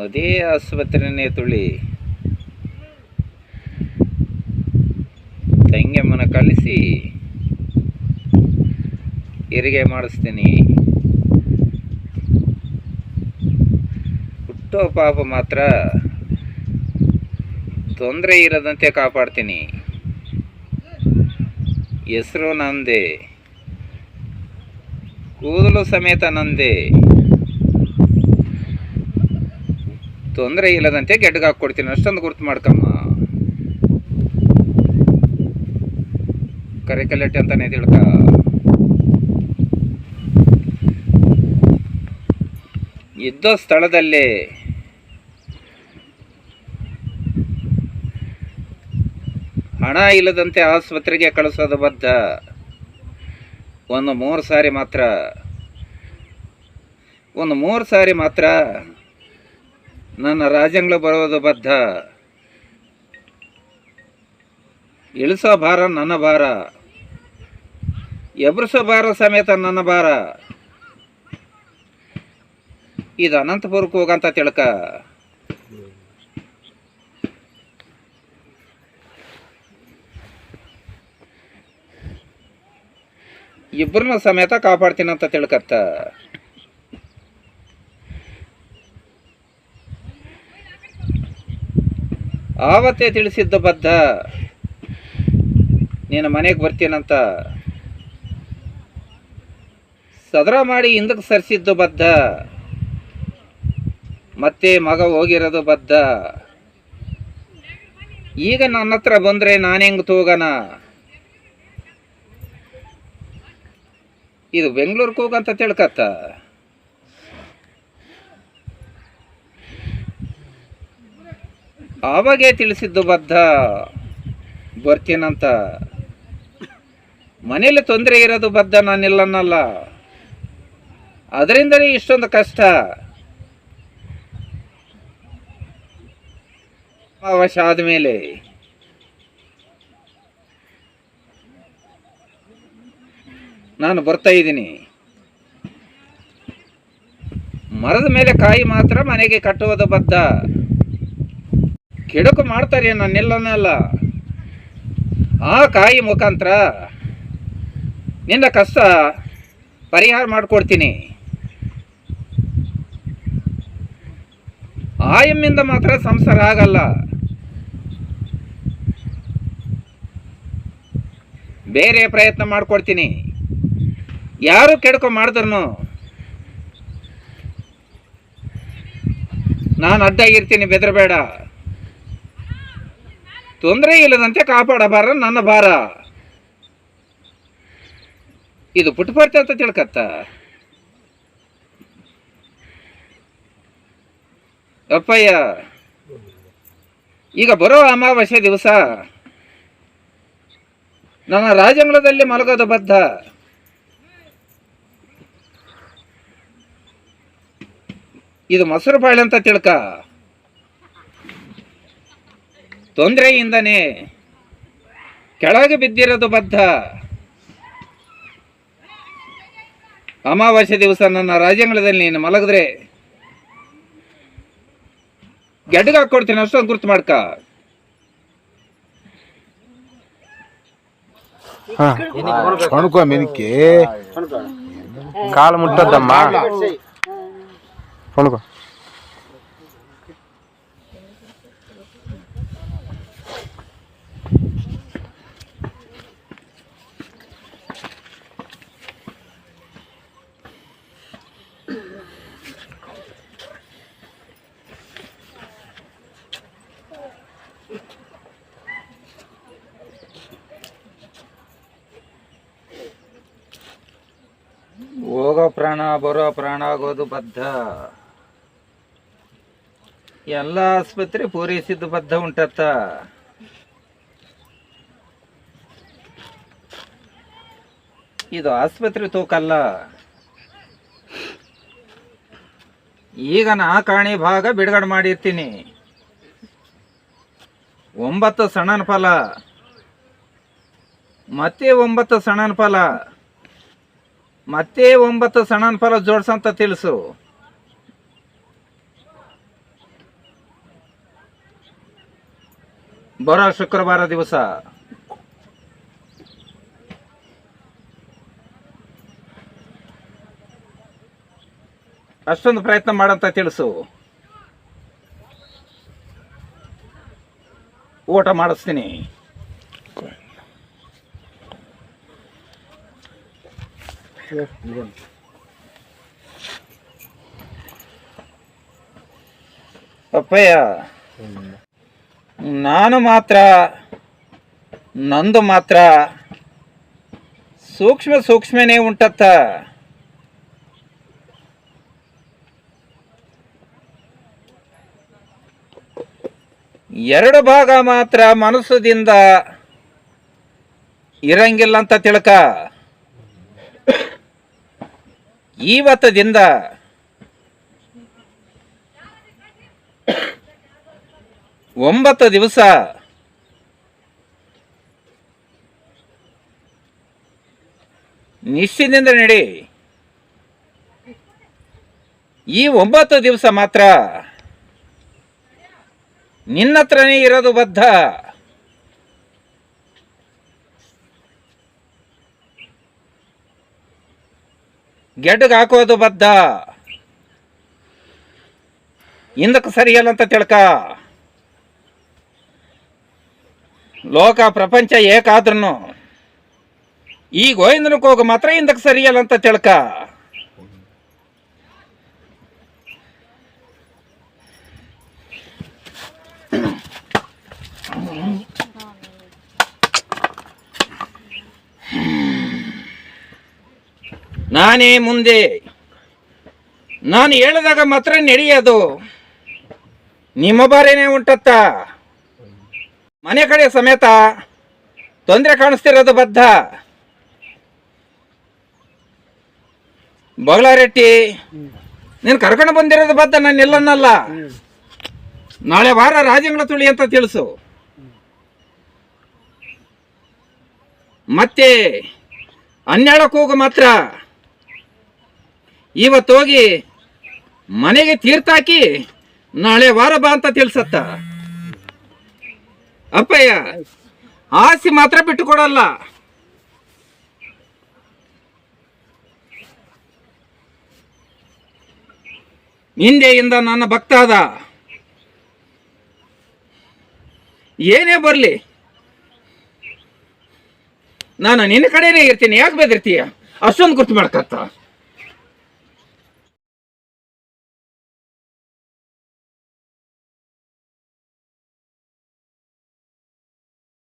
ಅದೇ ಆಸ್ಪತ್ರೆನೇ ತುಳಿ. ತಂಗಿಯಮ್ಮನ ಕಳಿಸಿ. ಹೆರಿಗೆ ಮಾಡಿಸ್ತೀನಿ. ಹುಟ್ಟೋ ಪಾಪ ಮಾತ್ರ ತೊಂದರೆ ಇರದಂತೆ ಕಾಪಾಡ್ತೀನಿ. ಹೆಸರು ನಂದೆ. ಕೂದಲು ಸಮೇತ ನಂದೇ. ತೊಂದರೆ ಇಲ್ಲದಂತೆ ಗೆಡ್ಗೆ ಹಾಕ್ಕೊಡ್ತೀನಿ. ಅಷ್ಟೊಂದು ಗುರ್ತು ಮಾಡ್ಕಮ್ಮ. ಕರಿಕಲೆಟ್ ಅಂತಾನೆ ತಿಳ್ಕ ಇದ್ದ ಸ್ಥಳದಲ್ಲಿ ಹಣ ಇಲ್ಲದಂತೆ ಆಸ್ಪತ್ರೆಗೆ ಕಳಿಸೋದು ಬದ್ಧ. ಒಂದು ಮೂರು ಸಾರಿ ಮಾತ್ರ. ಒಂದು ಮೂರು ಸಾರಿ ಮಾತ್ರ ನನ್ನ ರಾಜ್ಯಗಳು ಬರೋದು ಬದ್ಧ ಇಳಿಸೋ ಭಾರ ನನ್ನ ಭಾರ ಎಬ್ರಿಸೋ ಭಾರ ಸಮೇತ ನನ್ನ ಭಾರ ಇದು ಅನಂತಪುರಕ್ಕೆ ಹೋಗಂತ ತಿಳ್ಕ ಇಬ್ಬರನ್ನ ಸಮೇತ ಕಾಪಾಡ್ತೀನಂತ ತಿಳ್ಕತ್ತ ಆವತ್ತೇ ತಿಳಿಸಿದ್ದ ಬದ್ಧ. ನೀನು ಮನೆಗೆ ಬರ್ತೀನಂತ. ಸದರ ಮಾಡಿ ಹಿಂದಕ್ಕೆ ಸರಿಸಿದ್ದು ಬದ್ಧ. ಮತ್ತೆ ಮಗ ಹೋಗಿರೋದು ಬದ್ಧ. ಈಗ ನನ್ನ ಹತ್ರ ಬಂದರೆ ನಾನು ಹೆಂಗೆ ತೂಗನ? ಇದು ಬೆಂಗಳೂರಿಗೆ ಹೋಗಂತ ತಿಳ್ಕತ್ತ. ಆವಾಗೇ ತಿಳಿಸಿದ್ದು ಬದ್ಧ ಬರ್ತೀನಂತ. ಮನೇಲಿ ತೊಂದರೆ ಇರೋದು ಬದ್ಧ ನಾನಿಲ್ಲನ್ನಲ್ಲ ಅದರಿಂದಲೇ ಇಷ್ಟೊಂದು ಕಷ್ಟ. ಅವಶ ಆದಮೇಲೆ. ನಾನು ಬರ್ತಾ ಇದ್ದೀನಿ. ಮರದ ಮೇಲೆ ಕಾಯಿ ಮಾತ್ರ ಮನೆಗೆ ಕಟ್ಟುವುದು ಬದ್ಧ. ಕೆಡುಕು ಮಾಡ್ತಾರೆ ನನ್ನೆಲ್ಲನಲ್ಲ ಆ ಕಾಯಿ ಮುಖಾಂತರ ನಿನ್ನ ಕಷ್ಟ ಪರಿಹಾರ ಮಾಡಿಕೊಡ್ತೀನಿ. ಆಯಮ್ಮಿಂದ ಮಾತ್ರ ಸಂಸಾರ ಆಗಲ್ಲ. ಬೇರೆ ಪ್ರಯತ್ನ ಮಾಡಿಕೊಡ್ತೀನಿ. ಯಾರು ಕೆಡ್ಕೊ ಮಾಡಿದ್ರು ನಾನು ಅಡ್ಡ ಇರ್ತೀನಿ, ಬೆದರಬೇಡ. ತೊಂದರೆ ಇಲ್ಲದಂತೆ ಕಾಪಾಡಬಾರ ನನ್ನ ಭಾರ. ಇದು ಪುಟ್ಪರ್ತಿ ಅಂತ ತಿಳ್ಕತ್ತ. ಅಪ್ಪಯ್ಯ, ಈಗ ಬರೋ ಅಮಾವಾಸ್ಯ ದಿವಸ. ನನ್ನ ರಾಜಂಗಳದಲ್ಲಿ ಮಲಗೋದು ಬದ್ಧ. ಇದು ಮೊಸರು ಬಾಳೆ ಅಂತ ತಿಳ್ಕ. ತೊಂದರೆಯಿಂದನೇ ಕೆಳಗೆ ಬಿದ್ದಿರೋದು ಬದ್ಧ. ಅಮಾವಾಸ್ಯ ದಿವಸ ನನ್ನ ರಾಜ್ಯಗಳಲ್ಲಿ ನೀನು ಮಲಗಿದ್ರೆ ಗೆಡ್ಗೆ ಹಾಕ್ಕೊಡ್ತೀನಿ ಅಷ್ಟೊಂದು ಗುರ್ತು ಮಾಡ್ಕ. ಒಣಕೋ ಮೆನಿಕೆ. ಕಾಲು ಮುಟ್ಟದ್ದಮ್ಮ. ಹೊಣ್ಕೊ ಹೋಗೋ ಪ್ರಾಣ, ಬರೋ ಪ್ರಾಣ ಆಗೋದು ಬದ್ಧ. ಎಲ್ಲ ಆಸ್ಪತ್ರೆ ಪೂರೈಸಿದ್ದು ಬದ್ಧ ಉಂಟತ್ತ. ಇದು ಆಸ್ಪತ್ರೆ ತೂಕಲ್ಲ. ಈಗ ನಾ ಕಾಣಿ ಭಾಗ ಬಿಡುಗಡೆ ಮಾಡಿರ್ತೀನಿ. ಒಂಬತ್ತು ಸಣ್ಣನ ಫಲ ಮತ್ತೆ ಒಂಬತ್ತು ಸಣ್ಣನ ಫಲ ಮತ್ತೆ ಒಂಬತ್ತು ಸಣ್ಣ ಫಲ ಜೋಡ್ಸಂತ ತಿಳಿಸು. ಬರೋ ಶುಕ್ರವಾರ ದಿವಸ. ಅಷ್ಟೊಂದು ಪ್ರಯತ್ನ ಮಾಡಂತ ತಿಳಿಸು. ಊಟ ಮಾಡಿಸ್ತೀನಿ. ಅಪ್ಪಯ್ಯ, ನಾನು ಮಾತ್ರ, ನಂದು ಮಾತ್ರ ಸೂಕ್ಷ್ಮ ಸೂಕ್ಷ್ಮನೇ ಉಂಟತ್ತ. ಎರಡು ಭಾಗ ಮಾತ್ರ ಮನಸ್ಸದಿಂದ ಇರಂಗಿಲ್ಲ ಅಂತ ತಿಳ್ಕ. ಇವತ್ತದಿಂದ ಒಂಬತ್ತು ದಿವಸ ನಿಶ್ಚಿನಿಂದ ನಡಿ. ಈ ಒಂಬತ್ತು ದಿವಸ ಮಾತ್ರ ನಿನ್ನತ್ರನೇ ಇರೋದು ಬದ್ಧ. ಗೆಡ್ಡಗೆ ಹಾಕೋದು ಬದ್ಧ ಹಿಂದಕ್ಕೆ ಸರಿಯಲ್ಲ ಅಂತ ತಿಳ್ಕ ಲೋಕ ಪ್ರಪಂಚ ಏಕಾದ್ರೂ ಈ ಗೋವಿಂದನಕ್ಕೆ ಹೋಗು ಮಾತ್ರ ಹಿಂದಕ್ಕೆ ಸರಿಯಲ್ಲ ಅಂತ ತಿಳ್ಕ ನಾನೇ ಮುಂದೆ. ನಾನು ಹೇಳಿದಾಗ ಮಾತ್ರ ನಡೆಯೋದು. ನಿಮ್ಮ ಬಾರೇನೆ ಉಂಟತ್ತ. ಮನೆ ಕಡೆ ಸಮೇತ ತೊಂದರೆ ಕಾಣಿಸ್ತಿರೋದು ಬದ್ಧ. ಬಗಳಾರೆಟ್ಟಿ ನೀನು ಕರ್ಕೊಂಡು ಬಂದಿರೋದು ಬದ್ಧ, ನಾನು ಎಲ್ಲನ್ನಲ್ಲ ನಾಳೆ ವಾರ ರಾಜಂಗಳ ತುಳಿ ಅಂತ ತಿಳಿಸು. ಮತ್ತೆ ಹನ್ನೆರಡಕ್ಕೆ ಹೋಗು ಮಾತ್ರ. ಇವತ್ತು ಹೋಗಿ ಮನೆಗೆ ತೀರ್ಥಾಕಿ ನಾಳೆ ವಾರ ಬಾ ಅಂತ ತಿಳ್ಸತ್ತ? ಅಪ್ಪಯ್ಯ ಆಸೆ ಮಾತ್ರ ಬಿಟ್ಟು ಕೊಡಲ್ಲ ಹಿಂದೆಯಿಂದ ನನ್ನ ಭಕ್ತ ಅದ. ಏನೇ ಬರಲಿ. ನಾನು ನಿನ್ನ ಕಡೆನೇ ಇರ್ತೀನಿ. ಯಾಕೆ ಬೆದರ್ತೀಯ? ಅಷ್ಟೊಂದು ಗುರ್ತು ಮಾಡ್ಕತ್ತ.